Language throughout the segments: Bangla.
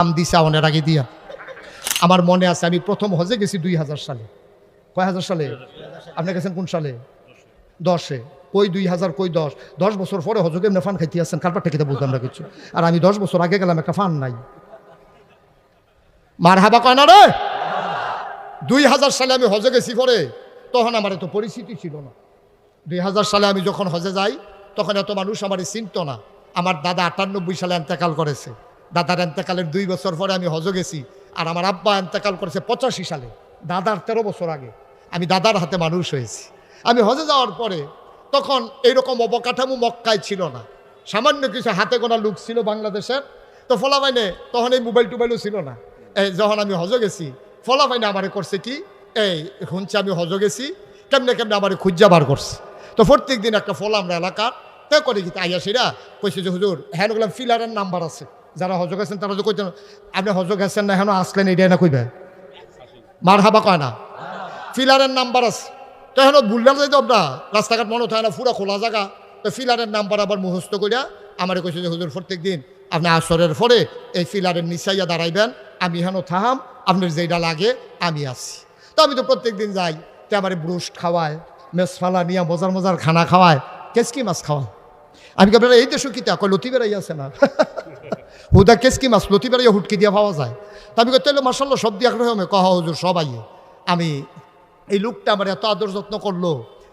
নাম দিছে অনেক আগে দিয়া। আমার মনে আছে, আমি প্রথম হজে গেছি দুই হাজার সালে। কয় হাজার সালে? আপনি গেছেন কোন সালে? দশে। কই দুই হাজার, কই দশ? দশ বছর পরে হজকে এমনি ফান খাইতে আসছেন, কারবার ঠেকিতে বুঝলাম না কিছু। আর আমি দশ বছর আগে গেলাম, একটা ফান নাই। মার হাবা কয় না রে? দুই হাজার সালে আমি হজে গেছি পরে, তখন আমার এত পরিস্থিতি ছিল না। দুই হাজার সালে আমি যখন হজে যাই, তখন এত মানুষ আমার চিনত না। আমার দাদা আটানব্বই সালে এন্তেকাল করেছে। দাদার এন্তেকালের দুই বছর পরে আমি হজ গেছি, আর আমার আব্বা এন্তেকাল করেছে পঁচাশি সালে, দাদার তেরো বছর আগে। আমি দাদার হাতে মানুষ হয়েছি। আমি হজে যাওয়ার পরে তখন এইরকম অবকাঠামো মক্কায় ছিল না। সামান্য কিছু হাতে গোনা লুক ছিল বাংলাদেশের, তো ফলাবাইনে তখন এই মোবাইল টোবাইলও ছিল না। এই যখন আমি হজ গেছি ফলাবাইনে আমারে করছে কি? এই শুনছে আমি হজ গেছি, কেমনে কেমনে আমারে খুঁজা বার করছে। তো প্রত্যেক দিন একটা ফল আমরা এলাকার, তে করে কি আইয়া সেরা কইছে যে, হুজুর হ্যাঁ ফিলারের নাম্বার আছে। যারা হজ গেছেন তারা যে কইতেন, আপনি হজ গেছেন না, এখন আসলেন এইটাই না কইবে? মার হাবা কয় না। ফিলারের নাম্বার আছে। তো এখন বুললাম যাইতো আমরা রাস্তাঘাট মনে হয় না, পুরা খোলা জায়গা। তো ফিলারের নাম্বার আবার মুখস্থ করিয়া আমার কইছে যে, হুজুর প্রত্যেক দিন আপনি আসরের পরে এই ফিলারের নিচাইয়া দাঁড়াইবেন। আমি হেন থাহাম, আপনার যেটা লাগে, আমি আসি তো আমি তো প্রত্যেক দিন যাই, তে আমার ব্রুস্ট খাওয়ায়, মেসফালা নিয়ে মজার মজার খানা খাওয়ায়। কেসকি মাছ খাওয়ায়? আমি কেবল এই দেশও কিতা কয় লতি বেড়াই আছে না। হুদা কেসকি মাছ? লতি বেড়াইয়া হুটকি দিয়া পাওয়া যায়। তা আমি তাহলে মার্শাল্লাহ সব দিয়ে আগ্রহ কহ, হুজুর সব আইয়ে আমি, এই লোকটা আমার এত আদর যত্ন করল,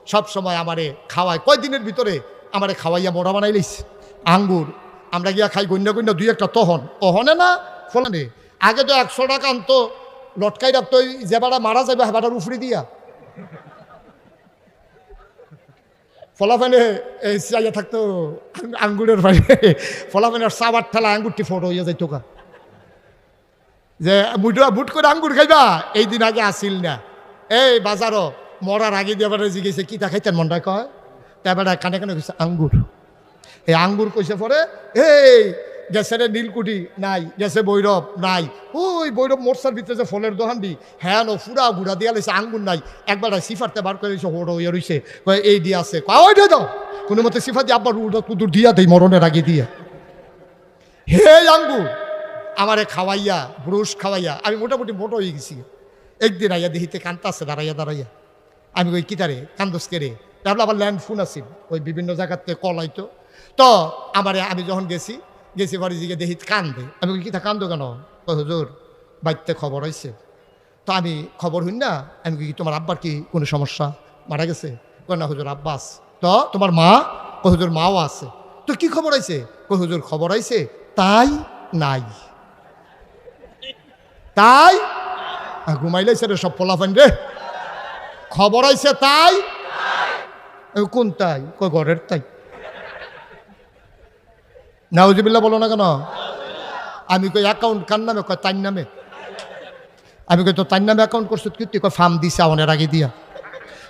সব সময় আমারে খাওয়ায়। কয়দিনের ভিতরে আমারে খাওয়াইয়া মোড়া বানাই লইছে। আঙ্গুর, আমরা গিয়া খাই গণ্য গণ্য দুই একটা তহন। অহনে না, ফলানে। আগে তো একশো টাকা আনতো, লটকাই রাখতো যে বাড়া মারা যাবে হেবাটার উফরি দিয়া। ফলাফানে এই চাইয়া থাকতো আঙ্গুরের বাইরে ফলাফানে সাবার ঠেলা আঙ্গুরটি ফটো হইয়া যাইতো কা যে বুট বুট করে আঙ্গুর খাইবা, এই দিন আগে আসিল না। এই বাজারও মরার আগে দিয়ে এবারে জিজ্ঞেসে কি তা খাইতেন মনটা কয়? তা এবারে কানে কানে কইছে, আঙ্গুর। এই আঙ্গুর কইছে পরে, এই গেছে রে নীলকুঠি নাই, গেছে বৈরব নাই। ওই বৈরব মোরসার ভিতরে যে ফলের দোকান দি হ্যাঁ ফুরা গুড়া দিয়া লেছে আঙ্গুর নাই। একবার সিফারতে বার করে দিয়েছে হোড়ো ইয়ে রইছে। এই দিয়ে আছে। কয় ওই দিয়ে দাও। কোনো মতে সিফার দিয়ে আব্বার উড়ো কুদুর দিয়া দেই, মরণের আগে দিয়ে। হে আঙ্গুর, আমারে খাওয়াইয়া, ব্রুশ খাওয়াইয়া, আমি মোটামুটি মোটো হয়ে গেছি। একদিন আইয়া দেখিতে কান্তাছে দাঁড়াইয়া দাঁড়াইয়া। আমি ওই কিতারে, কান্দস কেরে তারপরে আবার ল্যান্ড ফোন আছিল ওই বিভিন্ন জায়গাতে কল আইতো। তো, আমারে, আমি যখন গেছি গেছি বাড়ি দিকে দেখি কান্দে। আমি কই, কিতা কান্দো কেন? কই হুজুর বাড়িতে খবর হয়েছে তো আমি খবর হইন না আমি কি তোমার আব্বার কি কোনো সমস্যা? মারা গেছে। না হুজুর আব্বাস তো তোমার মা? কই হুজুর মাও আছে। তো কি খবর আইছে কই হুজুর খবর আইছে তাই নাই। তাই? ঘুমাইলাইছে রে সব ফলাফান রে। খবর আইছে তাই? কোন তাই কই ঘরের তাই নাউজিবিল্লা বলো না কেন? আমি কই অ্যাকাউন্ট কার নামে? কয় তার নামে। আমি কই তো তার নামে অ্যাকাউন্ট করছ? কি তুই কয় ফার্ম দিছে আমাদের আগে দিয়া।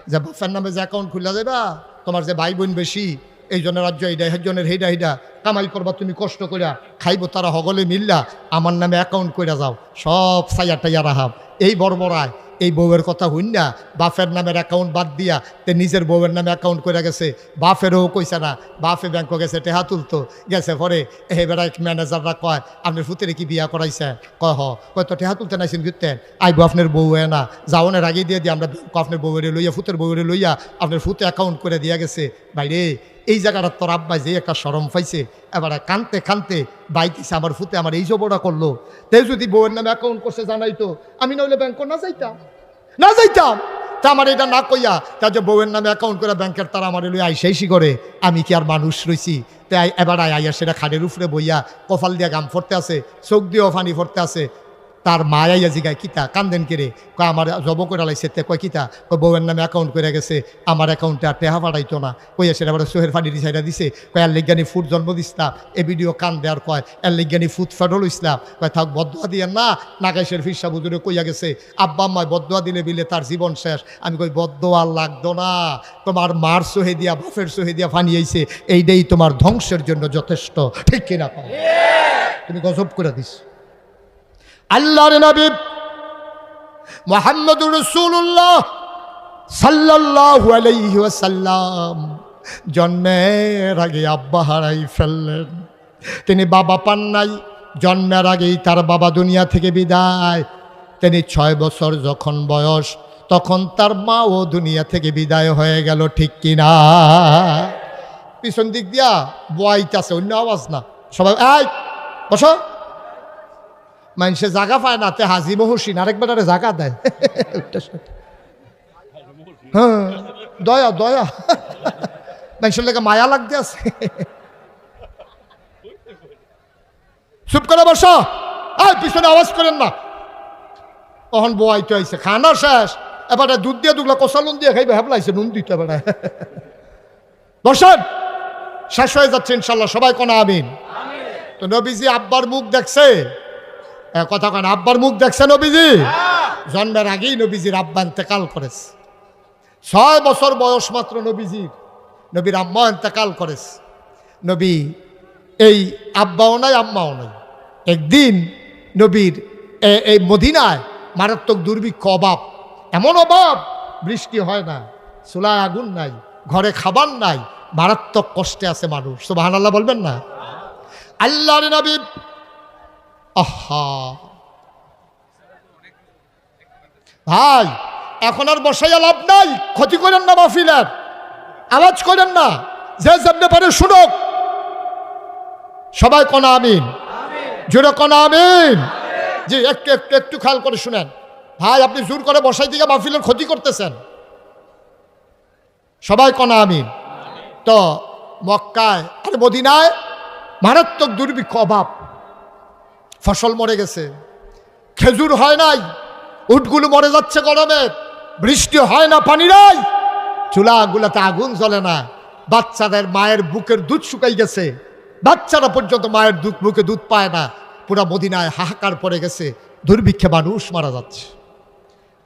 যে বাপের নামে যে অ্যাকাউন্ট খুলে যাবা তোমার যে ভাই বোন বেশি, এই জনের রাজ্য এইটা একজনের হেইডা হেইডা, কামাই করবা, তুমি কষ্ট করিয়া খাইব তারা হগলে মিললা, আমার নামে অ্যাকাউন্ট কইরা যাও। সব সাইয়া টাইয়া রাহাব। এই বড়বড়ায় এই বউয়ের কথা হইন না, বাপের নামের অ্যাকাউন্ট বাদ দিয়া তে নিজের বউয়ের নামে অ্যাকাউন্ট করে গেছে, বাপেরও কইছে না, বাপে ব্যাংক গেছে, টেহা তুলতো, গেছে পরে এ বেড়ায় ম্যানেজাররা কয়, আপনার ফুতেরে কি বিয়া করাইছে? কয়, হ। কয়, তো টেহা তুলতে নাইছেন ঘুরতেন আইবো আপনার বউ না, যাওনের আগে দিয়ে দিয়ে আমরা আপনার বউয়েরে লইয়া ফুতের বউয়েরে লইয়া আপনার ফুতে অ্যাকাউন্ট করে দিয়া গেছে। বাইরে এই জায়গাটা তোর আব্বাই যে একটা সরম পাইছে, এবারে কানতে কানতে বাইতেছে আমার ফুতে, আমার এই জবটা করল। তে যদি বউয়ের নামে অ্যাকাউন্ট করছে জানাইতো, আমি নইলে ব্যাংক না যাইতাম। না যাইতাম। তা আমার এটা না কইয়া, তা যে বউয়ের নামে অ্যাকাউন্ট করে ব্যাংকের তারা আমার লই আইসেইসি করে আমি কি আর মানুষ রইছি? তাই এবার আয় আইয়া সেটা খাড়ের উপরে বইয়া কপাল দিয়া গাম ফরতে আছে, চোখ দিয়েও ফানি ফরতে আছে। তার মায়াইয়া জিগায়, কিতা, কান্দেন কেরে? কয়, আমার জব করে লাইছে। তে কয়, কিতা? কয়, বউয়ের নামে অ্যাকাউন্ট করে গেছে, আমার অ্যাকাউন্টে আর টেহা পাঠাইতো না। কইয়া সেটা আবার সোহের ফানি রিসাইডা দিছে। কয় আর লিজ্ঞানী ফুট জন্ম দিসলাম এ ভিডিও কান দেওয়ার কয়, এর লিজ্ঞানী ফুট ফেডল ইসলাম কয়, থাক বদুয়া দিয়ে না। নাগাইশের ফিরসা বুজুরে কইয়া গেছে, আব্বা আম্মায় বদুয়া দিলে বিলে তার জীবন শেষ। আমি কই বদুয়া লাগতো না। তোমার মার সোহে দিয়া, বাপের সোহে দিয়া ফানিয়েছে এইটাই তোমার ধ্বংসের জন্য যথেষ্ট। ঠিক কিনা? তুমি গজব করে দিস। আল্লাহর নবী মোহাম্মদুর রসুল্লাহ ওয়াসাল্লাম জন্মের আগে আব্বা হারাই ফেললেন। তিনি বাবা পান নাই, জন্মের আগেই তার বাবা দুনিয়া থেকে বিদায়। তিনি ছয় বছর যখন বয়স, তখন তার মা ও দুনিয়া থেকে বিদায় হয়ে গেল, ঠিক কিনা? পিছন দিক দিয়া, বয়াইতেছে, অন্য আওয়াজ না। সবাই, এই, বসো। মানুষে জাগা পায় না, তে হাজি মহসিন, আরেকবার আরে জাগা দেয়। হ্যাঁ দয়া দয়া। মানুষের লেগে মায়া লাগতে আছে। চুপ করে বস। আর পিছনে আওয়াজ করেন না। তখন বয়াইতে আইছে, খানা শেষ। এবারে দুধ দিয়ে দুগলা কষা নুন দিয়ে খাইবে হেবলাইছে নুন দিতে এবারে বসেন। শেষ হয়ে যাচ্ছে ইনশাল্লাহ, সবাই কোন আমিন? তো নবীজি আব্বার মুখ দেখছে। কথা কেন, আব্বার মুখ দেখছে নবীজি? জন্মের আগেই নবীজির আব্বা ইন্তেকাল করেছে। ছয় বছর বয়স মাত্র নবীজির। নবীর আম্মা ইন্তেকাল করেছে। নবী এই আব্বাও নাই, আম্মাও নাই। একদিন নবীর এই মদিনায় মারাত্মক দুর্ভিক্ষ, অভাব। এমন অভাব, বৃষ্টি হয় না, চুলায় আগুন নাই, ঘরে খাবার নাই, মারাত্মক কষ্টে আছে মানুষ। তো আল্লাহ বলবেন না? আল্লাহর নবী আহা। ভাই, এখন আর বসাইয়া লাভ নাই। ক্ষতি করেন না মাহফিলের। আওয়াজ করেন না। যে যেমনি পারে শুনুক। সবাই কনা আমিন। জোরে কনা আমিন। জি, একটু একটু একটু খেয়াল করে শুনেন। ভাই, আপনি জোর করে বসাই দিকে মাহফিলের ক্ষতি করতেছেন। সবাই কনা আমিন। তো, মক্কায় আর মদিনায় মারাত্মক দুর্ভিক্ষ অভাব। ফসল মরে গেছে। খেজুর হয় নাই, উটগুলো মরে যাচ্ছে গরমে, বৃষ্টি হয় না, পানি নাই। চুলাগুলাতে আগুন জ্বলে না, বাচ্চাদের মায়ের বুকের দুধ শুকাই গেছে। বাচ্চারা পর্যন্ত মায়ের দুধ, বুকে দুধ পায় না। পুরা মদিনায় হাহাকার পড়ে গেছে, দুর্ভিক্ষে মানুষ মারা যাচ্ছে।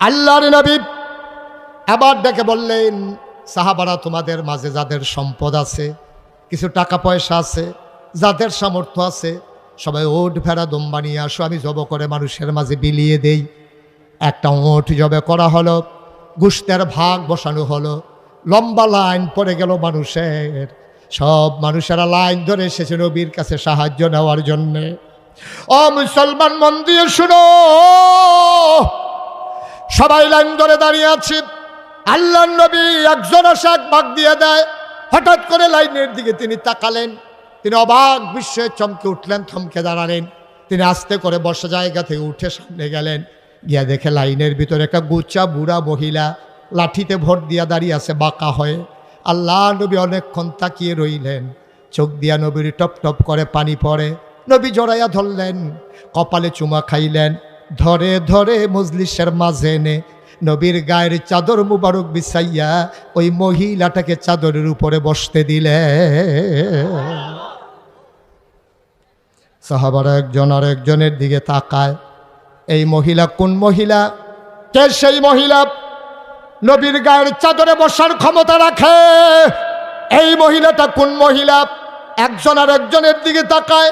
আল্লাহর নবী আবার ডেকে বললেন, সাহাবারা, তোমাদের মাঝে যাদের সম্পদ আছে, কিছু টাকা পয়সা আছে, যাদের সামর্থ্য আছে সবাই ওট ভেড়া দম বানিয়ে আসো, আমি জব করে মানুষের মাঝে বিলিয়ে দেই। একটা ওট জবে করা হলো, গুস্তের ভাগ বসানো হলো। লম্বা লাইন পড়ে গেল মানুষের, সব মানুষেরা লাইন ধরে এসেছে নবীর কাছে সাহায্য নেওয়ার জন্যে। ও মুসলমান মন দিয়ে শুনো, সবাই লাইন ধরে দাঁড়িয়ে আছে। আল্লাহ নবী একজন আসে এক ভাগ দিয়ে দেয়, হঠাৎ করে লাইনের দিকে তিনি তাকালেন। তিনি অবাক বিশ্বে চমকে উঠলেন, থমকে দাঁড়ালেন। তিনি আস্তে করে বসা জায়গা থেকে উঠে সামনে গেলেন। গিয়া দেখে লাইনের ভিতরে একটা গুচ্চা বুড়া মহিলা লাঠিতে ভোট দিয়া দাঁড়িয়ে আছে, বাঁকা হয়ে। আল্লাহ নবী অনেকক্ষণ তাকিয়ে রইলেন। চোখ দিয়া নবীর টপ টপ করে পানি পড়ে। নবী জড়াইয়া ধরলেন, কপালে চুমা খাইলেন। ধরে ধরে মজলিসের মাঝে এনে নবীর গায়ের চাদর মুবারক বিছাইয়া ওই মহিলাটাকে চাদরের উপরে বসতে দিলে সাহাবারা একজন আর একজনের দিকে তাকায়। এই মহিলা কোন মহিলা? কে সেই মহিলা? নবীর গায়ের চাদরে বসার ক্ষমতা রাখে। এই মহিলাটা কোন মহিলা? একজন আর একজনের দিকে তাকায়।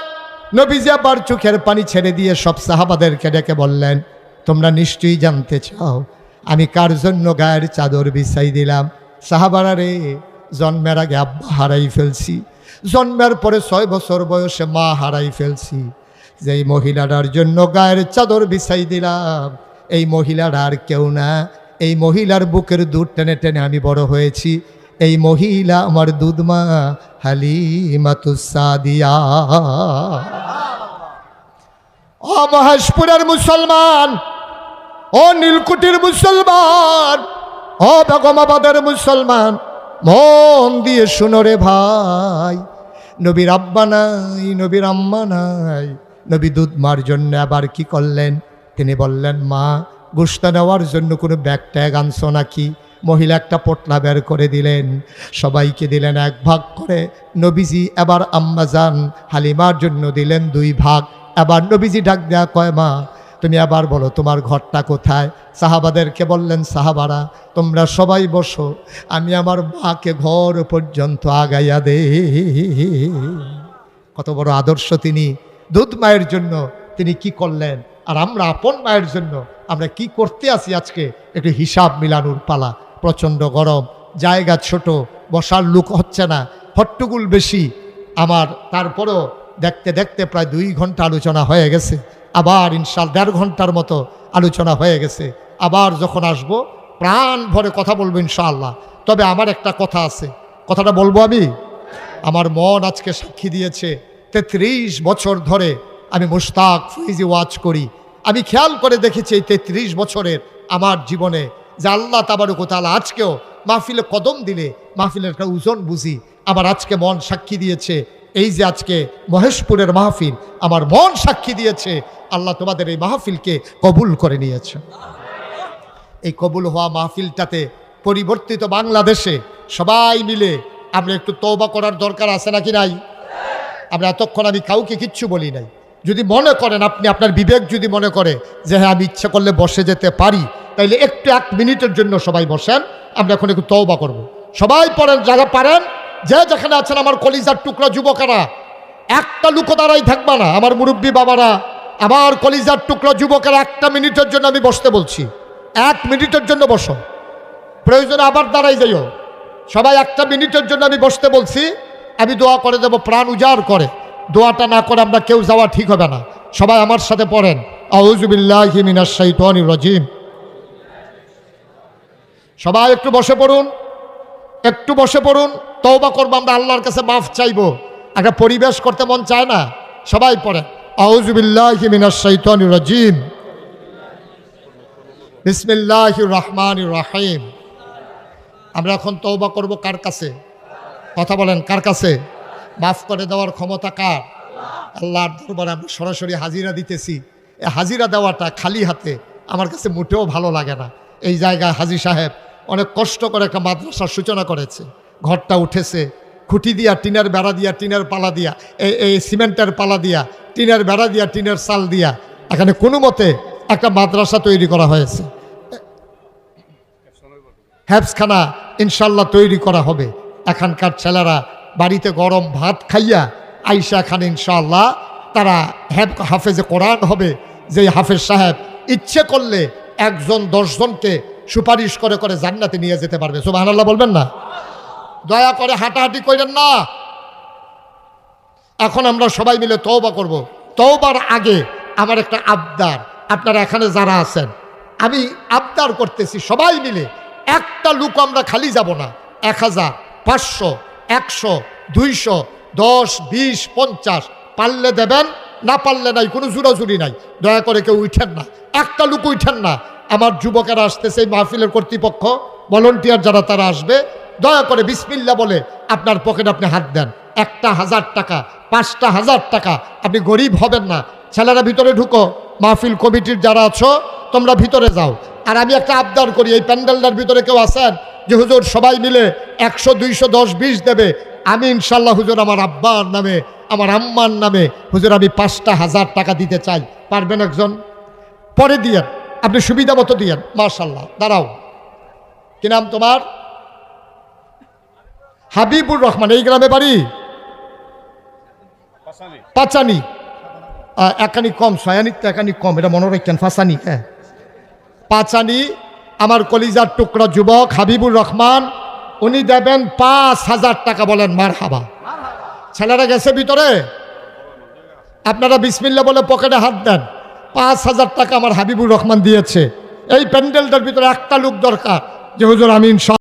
নবীজি আবার চোখের পানি ছেড়ে দিয়ে সব সাহাবাদেরকে ডেকে বললেন, তোমরা নিশ্চয়ই জানতে চাও, আমি কার জন্য গায়ের চাদর বিছাই দিলাম? সাহাবারা রে, জন্মের আগে আব্বা হারাই ফেলছি। জন্মের পরে ছয় বছর বয়সে মা হারাই ফেলছি। যেই মহিলাটার জন্য গায়ের চাদর বিছাই দিলাম, এই মহিলাটা আর কেউ না। এই মহিলার বুকের দুধ টেনে টেনে আমি বড় হয়েছি। এই মহিলা আমার দুধমা হালিমাতুসাদিয়া ও মহেশপুরের মুসলমান, ও নীলকুটির মুসলমান, ও বেগমাবাদের মুসলমান মন দিয়ে শুনো রে ভাই। নবীর আব্বা নাই, নবীর আম্মা নাই। নবী দুধ মার জন্য আবার কি করলেন? তিনি বললেন, মা গুস্তা নেওয়ার জন্য কোনো ব্যাগ ট্যাগ আনছো নাকি? মহিলা একটা পটলা বের করে দিলেন। সবাইকে দিলেন এক ভাগ করে। নবীজি এবার আম্মা যান হালিমার জন্য দিলেন দুই ভাগ। এবার নবীজি ডাক দেয়া কয়, মা তুমি আবার বলো, তোমার ঘরটা কোথায়? সাহাবাদেরকে বললেন, সাহাবারা, তোমরা সবাই বসো, আমি আমার মাকে ঘর পর্যন্ত আগাইয়া দে কত বড় আদর্শ তিনি। দুধ মায়ের জন্য তিনি কি করলেন? আর আমরা আপন মায়ের জন্য আমরা কি করতে আসি আজকে? একটু হিসাব মিলানোর পালা। প্রচণ্ড গরম, জায়গা ছোট, বসার লুক হচ্ছে না, হট্টুগুল বেশি। আমার, তারপরও দেখতে দেখতে প্রায় দুই ঘণ্টা আলোচনা হয়ে গেছে। আবার ইনশাল দেড় ঘণ্টার মতো আলোচনা হয়ে গেছে। আবার যখন আসব, প্রাণ ভরে কথা বলব ইনশাআল্লাহ। তবে আমার একটা কথা আছে। কথাটা বলব আমি? আমার মন আজকে সাক্ষী দিয়েছে, তেত্রিশ বছর ধরে আমি মুশতাক ফিজি ওয়াচ করি। আমি খেয়াল করে দেখেছি এই তেত্রিশ বছরের আমার জীবনে যে আল্লাহ তাবারুক আজকেও মাহফিলে কদম দিলে, মাহফিলের একটা ওজন বুঝি। আমার আজকে মন সাক্ষী দিয়েছে, এই যে আজকে মহেশপুরের মাহফিল, আমার মন সাক্ষী দিয়েছে আল্লাহ তোমাদের এই মাহফিলকে কবুল করে নিয়েছে। এই কবুল হওয়া মাহফিলটাতে পরিবর্তিত বাংলাদেশে সবাই মিলে আমরা একটু তৌবা করার দরকার আছে নাকি নাই? আমরা এতক্ষণ আমি কাউকে কিচ্ছু বলি নাই। যদি মনে করেন, আপনি আপনার বিবেক যদি মনে করে যে হ্যাঁ আমি ইচ্ছা করলে বসে যেতে পারি, তাইলে একটু এক মিনিটের জন্য সবাই বসেন, আমরা এখন একটু তৌবা করব। সবাই পড়েন, যারা পারেন, যে যেখানে আছেন, আমার কলিজার টুকরা যুবকেরা, একটা লুকো দাঁড়াই থাকবা না। আমার মুরব্বী বাবারা আমার কলিজার টুকরা যুবকের একটা মিনিটের জন্য আমি বসতে বলছি। এক মিনিটের জন্য বসো। প্রয়োজনে আবার দাঁড়াই যাইও। সবাই একটা মিনিটের জন্য আমি বসতে বলছি। আমি দোয়া করে দেব, প্রাণ উজাড় করে। দোয়াটা না করে আমরা কেউ যাওয়া ঠিক হবে না। সবাই আমার সাথে পড়েন। আউজুবিল্লাহি মিনাশ শাইতানির রাজিম। সবাই একটু বসে পড়ুন। একটু বসে পড়ুন। তওবা করব, আমরা আল্লাহর কাছে মাফ চাইব। একটা পরিবেশ করতে মন চায় না। সবাই পড়েন। আউজুবিল্লাহি মিনাশ শাইতানির রাজিম। বিসমিল্লাহির রহমানির রহিম। আমরা এখন তওবা করব কার কাছে? কথা বলেন, কার কাছে? মাফ করে দেওয়ার ক্ষমতা কার? আল্লাহর দরবারে আমরা সরাসরি হাজিরা দিতেছি। এই হাজিরা দেওয়াটা খালি হাতে আমার কাছে মোটেও ভালো লাগে না। এই জায়গায় হাজি সাহেব অনেক কষ্ট করে একটা মাদ্রাসার সূচনা করেছে। ঘরটা উঠেছে খুঁটি দিয়া, টিনের বেড়া দিয়া, টিনের পালা দিয়া, এই সিমেন্টের পালা দিয়া, টিনের বেড়া দিয়া, টিনের চাল দিয়া, এখানে কোনো মতে একটা মাদ্রাসা তৈরি করা হয়েছে। হ্যাপসখানা ইনশাল্লাহ তৈরি করা হবে। এখানকার ছেলেরা বাড়িতে গরম ভাত খাইয়া আইসা খান ইনশাল্লাহ তারা হ্যাপ হাফেজে কোরআন হবে। যে হাফেজ সাহেব ইচ্ছে করলে একজন, দশজনকে সুপারিশ করে করে জান্নাতে নিয়ে যেতে পারবে। সুবাহ বলবেন না? দয়া করে হাঁটাহাঁটি করেন না। এখন আমরা সবাই মিলে তওবা করব। তওবার আগে আমার একটা আবদার। আপনারা এখানে যারা আছেন, আমি আবদার করতেছি সবাই মিলে, একটা লুক আমরা খালি যাব না। এক হাজার পাঁচশো, একশো, দুইশো, দশ, বিশ, পঞ্চাশ, পারলে দেবেন, না পারলে নাই, কোনো জুরাজুরি নাই। দয়া করে কেউ উঠেন না। একটা লুক উঠেন না। আমার যুবকেরা আসতেছে এই মাহফিলের কর্তৃপক্ষ ভলন্টিয়ার যারা তারা আসবে দয়া করে বিসমিল্লা বলে আপনার পকেটে আপনি হাত দেন। একটা হাজার টাকা, পাঁচটা হাজার টাকা, আপনি গরিব হবেন না। ছেলেরা ভিতরে ঢুকো, মাহফিল কমিটির যারা আছো, তোমরা ভিতরে যাও। আর আমি একটা আবদার করি, এই প্যান্ডেলটার ভিতরে কেউ আসেন যে হুজুর সবাই মিলে একশো, দুইশো, দশ, বিশ দেবে। আমি ইনশাল্লাহ হুজুর আমার আব্বার নামে, আমার আম্মার নামে, হুজুর আমি পাঁচটা হাজার টাকা দিতে চাই। পারবেন একজন? পরে দিয়েন। আপনি সুবিধা মতো দিয়েন মার্শাল্লাহ দাঁড়াও। কি নাম তোমার? হাবিবুর রহমান এই গ্রামে বাড়ি? পাচানি একানি কম সয়ানি তো একানি কম এটা মনে রাখছেন ফাঁসানি হ্যাঁ। পাচানি আমার কলিজার টুকরা যুবক হাবিবুর রহমান উনি দেবেন পাঁচ হাজার টাকা বলেন মার হাবা ছেলেরা গেছে ভিতরে? আপনারা বিসমিল্লা বলে পকেটে হাত দেন। পাঁচ হাজার টাকা আমার হাবিবুর রহমান দিয়েছে। এই প্যান্ডেলটার ভিতরে একটা লোক দরকার যে হুজুর আমি ইনশা